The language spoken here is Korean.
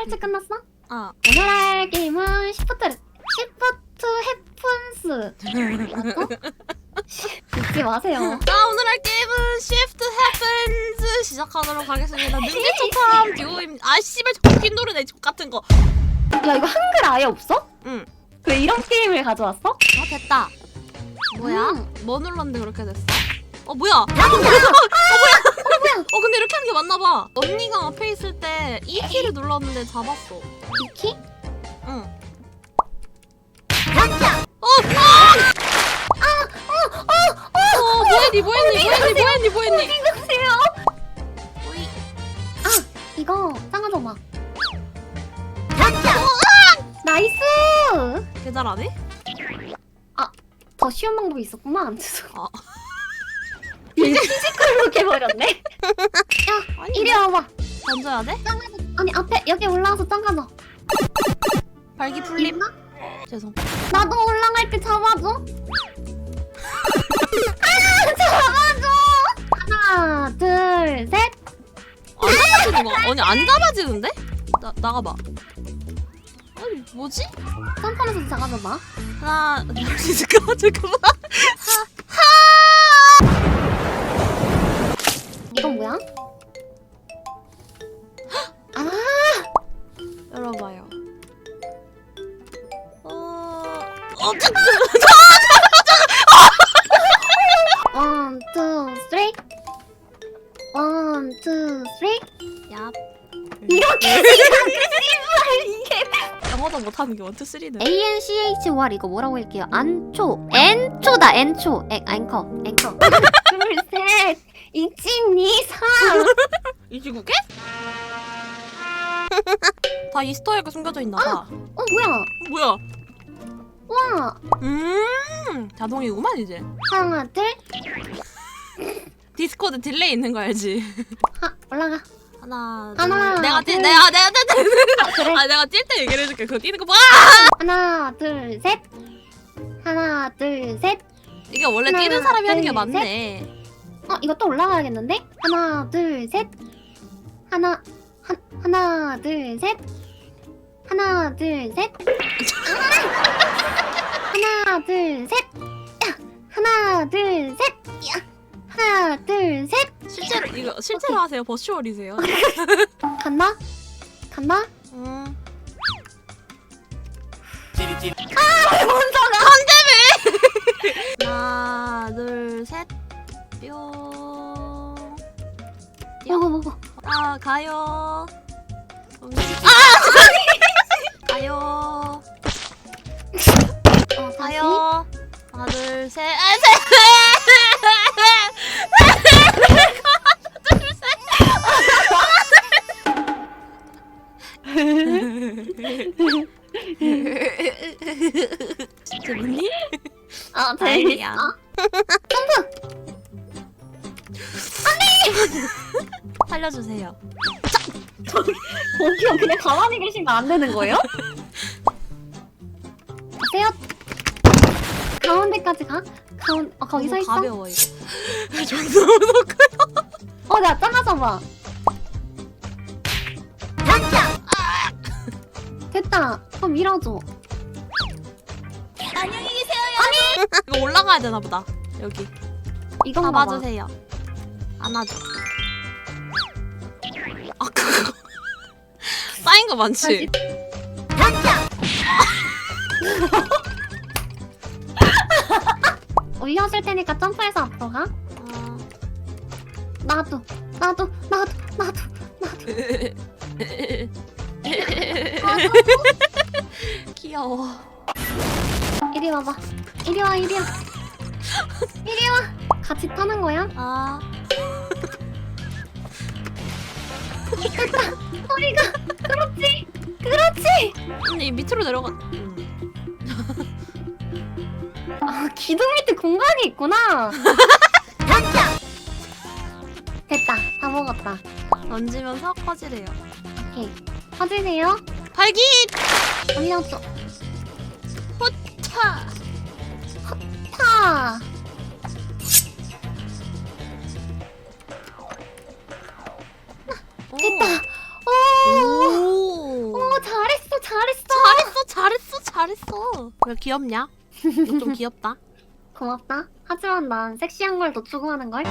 일찍 끝났어? 아 오늘 할 게임은 시프트 시프트 헤븐스 잊지 마세요 자 오늘 할 게임은 Shift Happens 시작하도록 하겠습니다 능지촉탐 듀오입니다 아 씨발 자꾸 긴 노래네 족 같은 거 야 이거 한글 아예 없어? 응. 왜 이런 게임을 가져왔어? 어 됐다 뭐야? 음. 뭐 눌렀는데 그렇게 됐어? 어 뭐야? 어 뭐야? 어 뭐야? 어 근데 이렇게 하는 게 맞나 봐 언니가 앞에 있을 때 E 키를 눌렀는데 잡았어 이키? 응 깜짝! 어! 아! 어, 뭐했니, 뭐했니, 뭐했니, 뭐했니, 뭐했니? 이거세요? 어이. 이거 짱아줘봐 깜짝! 나이스! 개 잘하네? 더 쉬운 방법이 있었구만 아. 이제 피지컬로 해버렸네 아니, 이리 와봐 던져야 돼? 아니 앞에 여기 올라와서 짱아줘 발기 풀림? 있나? 죄송. 나도 올라갈 때 잡아줘. 아, 잡아줘. 하나, 둘, 셋. 안 잡아지는 거 아니, 안 잡아지는데? 나, 나가봐. 아니, 뭐지? 점프하면서 잡아줘봐. 하나, 잠깐만, 잠깐만. 야, 이렇게 이게. 영어도 못하는 게 원투 쓰리네. A N C H O R 이거 뭐라고 할게요? 안초, 엔초다, 엔초, 앵, 앵커, 앵커. 둘, 셋, 이치니, 삼. 이 지구게? 다 이스터에그 숨겨져 있나 봐. 어 뭐야? 어, 뭐야? 와, 음, 자동이구만 이제. 하나, 둘, 디스코드 딜레이 있는 거 알지? 하, 올라가. 하나, 하나, 둘. 내가 뛸, 둘. 내가 내가 뛸 때. 아, 그래. 아, 내가 뛸 때 얘기를 해줄게. 그거 뛰는 거 봐. 하나, 둘, 셋. 하나, 둘, 셋. 이게 원래 하나, 뛰는 사람이 하는 게 둘, 맞네. 어, 이거 또 올라가야겠는데? 하나, 둘, 셋. 하나, 한, 하나, 둘, 셋. 하나, 둘, 셋. 하나, 둘, 셋. 야, 하나, 둘, 셋. 야, 하나, 둘, 셋. 실제로 이거 실제로 하세요? 버추얼이세요? 간다? 간다? 음. 하나, 둘, 셋. 뿅. 먹어, 먹어. 아, 가요. 아! 가요. 어. 가요. 하나, 둘, 셋. 아, 셋. 재밌니? 아, 다행이야. 재밌어. 살려주세요. 저기요, 그냥 가만히 계시면 안 되는 거예요? 세요. 가운데까지 가. 가운, 어, 거기 서 너무 있어. 가벼워 이거. 좀 너무 너무 어, 내가 잘라줘봐. 됐다. 그럼 밀어줘. 안녕히 계세요. 아니 이거 올라가야 되나 보다. 여기 이건 봐봐. 잡아주세요. 안아줘. 아 그거 쌓인 거 많지. 올려줄 테니까 점프해서 앞으로 가. 아, 나도, 나도, 나도, 나도, 나도. 귀여워. 이리 와봐. 이리 와, 이리 와. 이리 와. 같이 타는 거야? 아 소리가. 그렇지. 그렇지. 언니 밑으로 내려가. 음. 기둥 밑에 공간이 있구나. 됐다. 됐다. 다 먹었다. 던지면서 퍼지래요. 오케이. 퍼지세요. 발기 올려줘. 호차 파. 됐다. 오. 오. 오 잘했어 잘했어. 잘했어 잘했어 잘했어. 왜 귀엽냐? 너좀 귀엽다. 고맙다. 하지만 난 섹시한 걸 더 추구하는 걸.